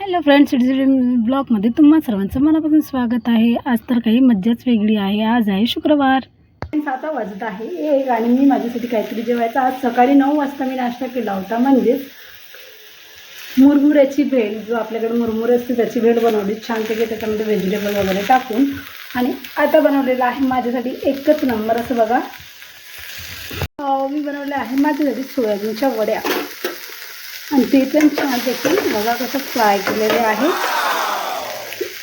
Hello friends ब्लॉगमध्ये तुम्हा सर्वांचं मनापासून स्वागत आहे. आज तर काही मज्जाच वेगळी आहे. आज आहे शुक्रवार. आता वाजत आहे. एक आणि मी माझ्यासाठी काहीतरी जेवायचं. आज सकाळी नऊ वाजता मी नाश्ता केला होता. म्हणजेच मुरमुऱ्याची भेल जो आपल्याकडे मुरमुरे असते त्याची भेल बनवली. छानपैकी त्याच्यामध्ये व्हेजिटेबल वगैरे टाकून. आणि आता बनवलेलं आहे माझ्यासाठी एकच नंबर असं बघा. मी बनवले आहे माझ्यासाठी सोयाबीनच्या वड्या. आणि ते पण छान देखील बघा कसं फ्राय केलेले आहे.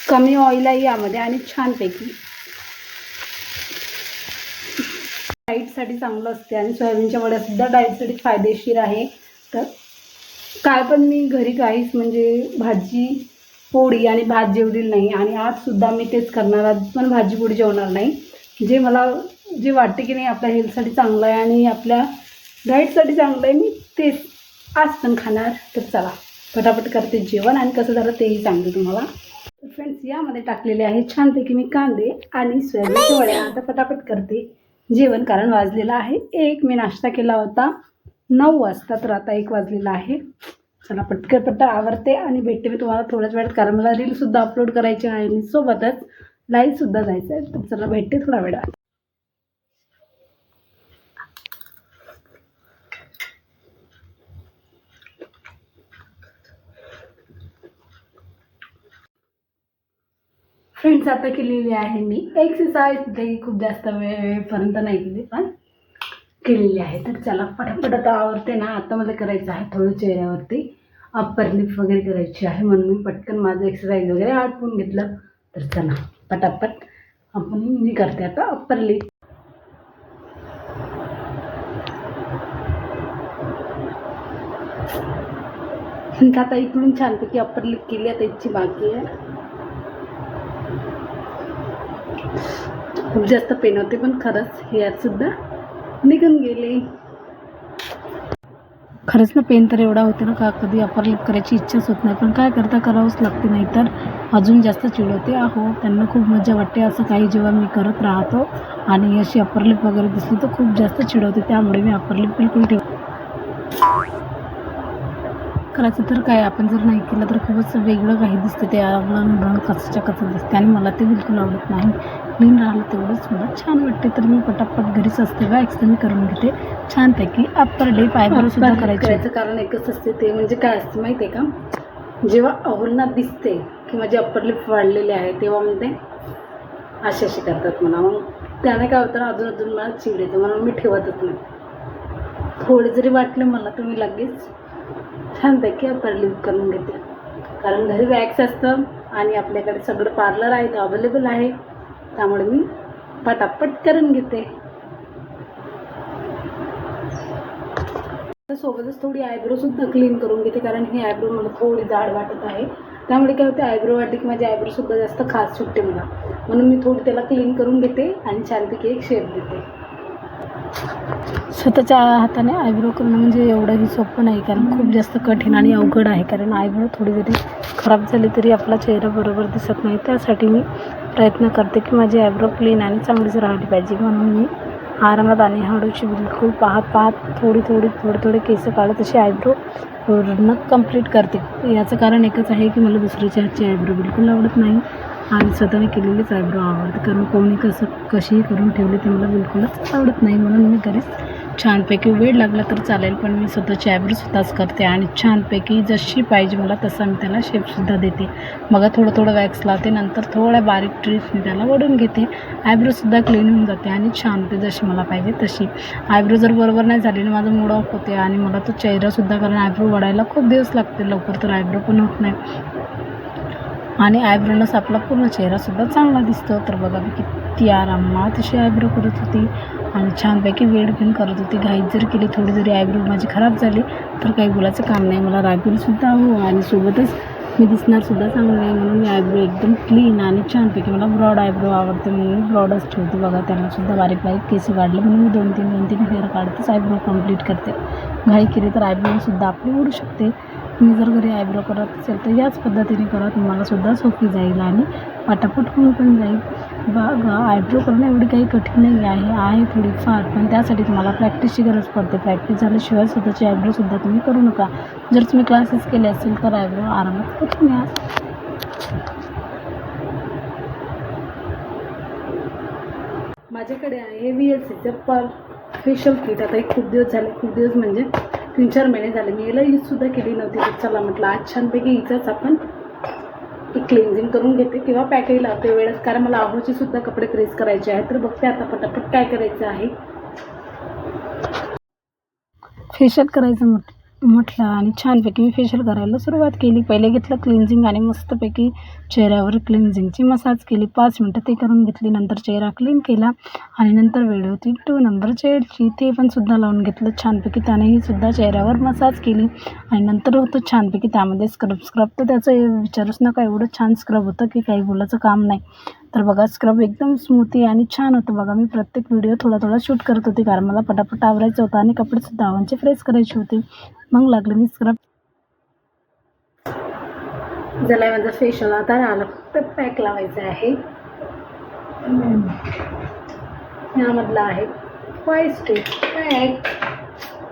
कमी ऑइल आहे यामध्ये आणि छानपैकी. डाईटसाठी चांगलं असते आणि सोयाबीनच्या वड्यासुद्धा डाईटसाठी फायदेशीर आहे. तर काय पण मी घरी काहीच म्हणजे भाजी पोळी आणि भात जेवलेली नाही आणि आजसुद्धा मी तेच करणार आज पण भाजी पोळी जेवणार नाही. जे मला जे वाटते की नाही आपल्या हेल्थसाठी चांगलं आहे आणि आपल्या डाईटसाठी चांगलं आहे मी तेच आज पण खाणार तर चला पटापट करते जेवण आणि कसं झालं तेही सांगते तुम्हाला. फ्रेंड्स यामध्ये टाकलेले आहे छानपैकी मी कांदे आणि सोयाबीनच्या वड्या आता पटापट करते जेवण कारण वाजलेलं आहे. एक मी नाश्ता केला होता. नऊ वाजता तर आता एक वाजलेला आहे. चला पटकन पट्टा आवरते आणि भेटते मी तुम्हाला थोड्याच वेळात कारण मला रीलसुद्धा अपलोड करायची आहे आणि सोबतच लाईव्हसुद्धा जायचं आहे तर चला भेटते थोडा वेळात. फ्रेंड्स आता केलेली आहे मी. एक्सरसाइज ते खूप जास्त वेळ वेळपर्यंत नाही केली पण केलेली आहे. तर चला पटापट आता आवडते ना. आता मला करायचं आहे थोडं चेहऱ्यावरती. अप्पर लिप वगैरे करायची आहे म्हणून मी पटकन माझं एक्सरसाइज वगैरे आटपून घेतलं. तर चला पटापट. आपण मी करते आता अप्पर लिप आता इकडून छानपैकी अप्पर लिप केली आता इथची बाकी आहे. खूप जास्त पेन होते पण खरंच हेअरसुद्धा निघून गेले. खरंच ना पेन तर एवढा होते ना का कधी अपर लिप करायची इच्छाच होत नाही पण काय करता करावंच लागते नाही तर अजून जास्त चिडवते आहो त्यांना खूप मजा वाटते असं काही जेव्हा मी करत राहतो आणि अशी अपर लिप वगैरे दिसली तर खूप जास्त चिडवते त्यामुळे मी अपर लिप बिलकुल ठेव करायचं तर काय? आपण जर नाही केलं तर खूपच वेगळं काही दिसते. ते आपलं कचच्या कचं दिसते. आणि मला ते बिलकुल आवडत नाही. क्लीन राहिलं तेवढंच. मला छान वाटते. तर मी पटापट घरीच असते वॅक्स मी करून घेते. छानपैकी अप्पर डे पायब्रो सुद्धा करायचं. कारण एकच असते. ते म्हणजे काय असते माहिती आहे का? जेव्हा अहुलना दिसते की माझे अप्पर लिप वाढलेले आहे तेव्हा म्हणते असे असे करतात मला मग त्याने काय होतं? अजून अजून मला चिड येते. म्हणून मी ठेवतच नाही. थोडे जरी वाटले मला मी लगेच छानपैकी आपण लिप करून घेते कारण घरी वॅक्स असतं आणि आपल्याकडे सगळं पार्लर आहे ते अवेलेबल आहे. त्यामुळे मी पटापट करून घेते. सोबतच थोडी आयब्रोसुद्धा क्लीन करून घेते कारण ही आयब्रो मला थोडी जाड वाटत आहे. त्यामुळे काय होते आयब्रो वाटली की माझी आयब्रोसुद्धा जास्त खास सुटते मला. म्हणून मी थोडी त्याला क्लीन करून घेते आणि छानपैकी एक शेप देते. स्वतःच्या हाताने आयब्रो करणं म्हणजे एवढंही सोपं नाही कारण खूप जास्त कठीण आणि अवघड आहे. कारण आयब्रो थोडी जरी खराब झाली तरी आपला चेहरा बरोबर दिसत नाही. त्यासाठी मी प्रयत्न करते की माझी आयब्रो क्लीन आणि चांगलीच राहिली पाहिजे. म्हणून मी आरामात आणि हळूची बिलकुल पाहत पाहत थोडी थोडी थोडे थोडे केस काढत अशी आयब्रो पूर्ण कंप्लीट करते. याचं कारण एकच आहे की मला दुसऱ्याच्या हातची आयब्रो बिलकुल आवडत नाही. आणि स्वतःने केलेलीच आयब्रो आवडते कारण कोणी कसं कशीही करून ठेवली ते मला बिलकुलच आवडत नाही म्हणून मी घरीच छानपैकी वेळ लागला तर चालेल पण मी स्वतःची आयब्रो स्वतःच करते आणि छानपैकी जशी पाहिजे मला तसा मी त्याला शेपसुद्धा देते. मग थोडं थोडं वॅक्स लावते नंतर थोड्या बारीक ट्रीप मी त्याला वडून घेते. आयब्रोसुद्धा क्लीन होऊन जाते आणि छान ते जशी मला पाहिजे तशी. आयब्रो जर बरोबर नाही झाली ना माझं मूड ऑफ होते आणि मला तो चेहरासुद्धा कारण आयब्रो वाढायला खूप दिवस लागते लवकर तर आयब्रो पण होत नाही. आणि आयब्रोनच आपला पूर्ण चेहरासुद्धा चांगला दिसतो. तर बघा मी किती आरामात अशी आयब्रो करत होती आणि छानपैकी वेळ घेऊन करत होती. घाईत जर केली थोडी जरी आयब्रो माझी खराब झाली तर काही बोलायचं काम नाही. मला रागीलसुद्धा हो आणि सोबतच मी दिसणारसुद्धा चांगलं नाही. म्हणून मी आयब्रो एकदम क्लीन आणि छानपैकी मला ब्रॉड आयब्रो आवडते म्हणून मी ब्रॉडच ठेवते. बघा त्यांनासुद्धा बारीक बारीक केस काढले म्हणून मी दोन तीन दोन तीन हेअर काढतेच. आयब्रो कंप्लीट करते. घाई केली तर आयब्रोसुद्धा आपली उडू शकते. तुम्ही जर घरी आयब्रो करत असेल तर याच पद्धतीने करा तुम्हालासुद्धा सोपी जाईल आणि पटापट होऊन पण जाईल. बघ आयब्रो करणं एवढी काही कठीण नाही आहे आहे थोडीफार पण त्यासाठी तुम्हाला प्रॅक्टिसची गरज पडते. प्रॅक्टिस झाल्याशिवाय स्वतःची आयब्रोसुद्धा तुम्ही करू नका. जर तुम्ही क्लासेस केले असेल तर आयब्रो आरामात करून घ्या. माझ्याकडे आहे व्ही एल सीचं पर फेशियल किट आता एक खूप दिवस झाले खूप दिवस म्हणजे तीन चार महिने झाले. मी याला यूजसुद्धा केली नव्हती. चला म्हटलं आज छानपैकी हिचाच आपण एक क्लिन्झिंग करून घेते किंवा पॅकही लावते वेळेस. कारण मला आहोचे सुद्धा कपडे प्रेस करायचे आहेत. तर बघते आता पटापट काय करायचं आहे. फेशियल करायचं म्हटलं. म्हटलं आणि छानपैकी मी फेशियल करायला सुरुवात केली. पहिले घेतलं क्लिन्झिंग आणि मस्तपैकी चेहऱ्यावर क्लिन्झिंगची मसाज केली. पाच मिनटं ते करून घेतली. नंतर चेहरा क्लीन केला आणि नंतर वेळ होती टू नंबर चेअरची ते पण सुद्धा लावून घेतलं. छानपैकी त्यानेही सुद्धा चेहऱ्यावर मसाज केली. आणि नंतर होतं छानपैकी त्यामध्ये स्क्रब स्क्रब तर त्याचं विचारूच नका. एवढं छान स्क्रब होतं की काही बोलायचं काम नाही. तर बघा स्क्रब एकदम स्मूथी आणि छान होतं बघा. मी प्रत्येक व्हिडिओ थोडा थोडा शूट करत होते कारण मला पटापट आवरायचं होतं आणि कपडेसुद्धा आवांचे फ्रेश करायचे होते. मग लागले मी स्क्रब झाला माझा फेशियल आता आला. फक्त पॅक लावायचा आहे. यामधला आहे. फाय पॅक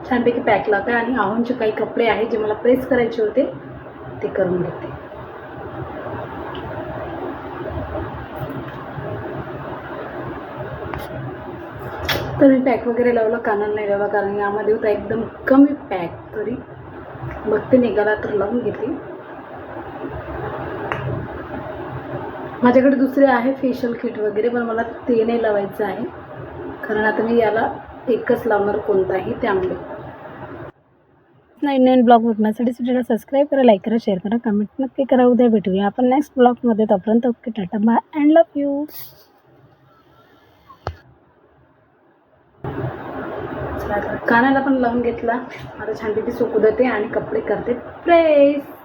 छानपैकी पॅक लावते आणि आहोंचे काही कपडे आहेत जे मला प्रेस करायचे होते ते करून घेते तर मी पॅक वगैरे लावलं कानाला नाही लावला कारण यामध्ये होता एकदम कमी पॅक तरी. बघते निघाला तर लावून घेतली माझ्याकडे दुसरे आहे फेशियल किट वगैरे पण मला ते नाही लावायचं आहे. कारण आता मी याला एकच लावणार कोणताही त्यामुळे. नवीन नवीन ब्लॉग बघण्यासाठी सुद्धा सबस्क्राईब करा लाईक करा शेअर करा कमेंट नक्की करा. उद्या भेटूया आपण नेक्स्ट ब्लॉगमध्ये तोपर्यंत okay tata bye and love you कानाला पण लावून घेतला. आता छानपैकी सुकू देते आणि कपडे करते. प्रेस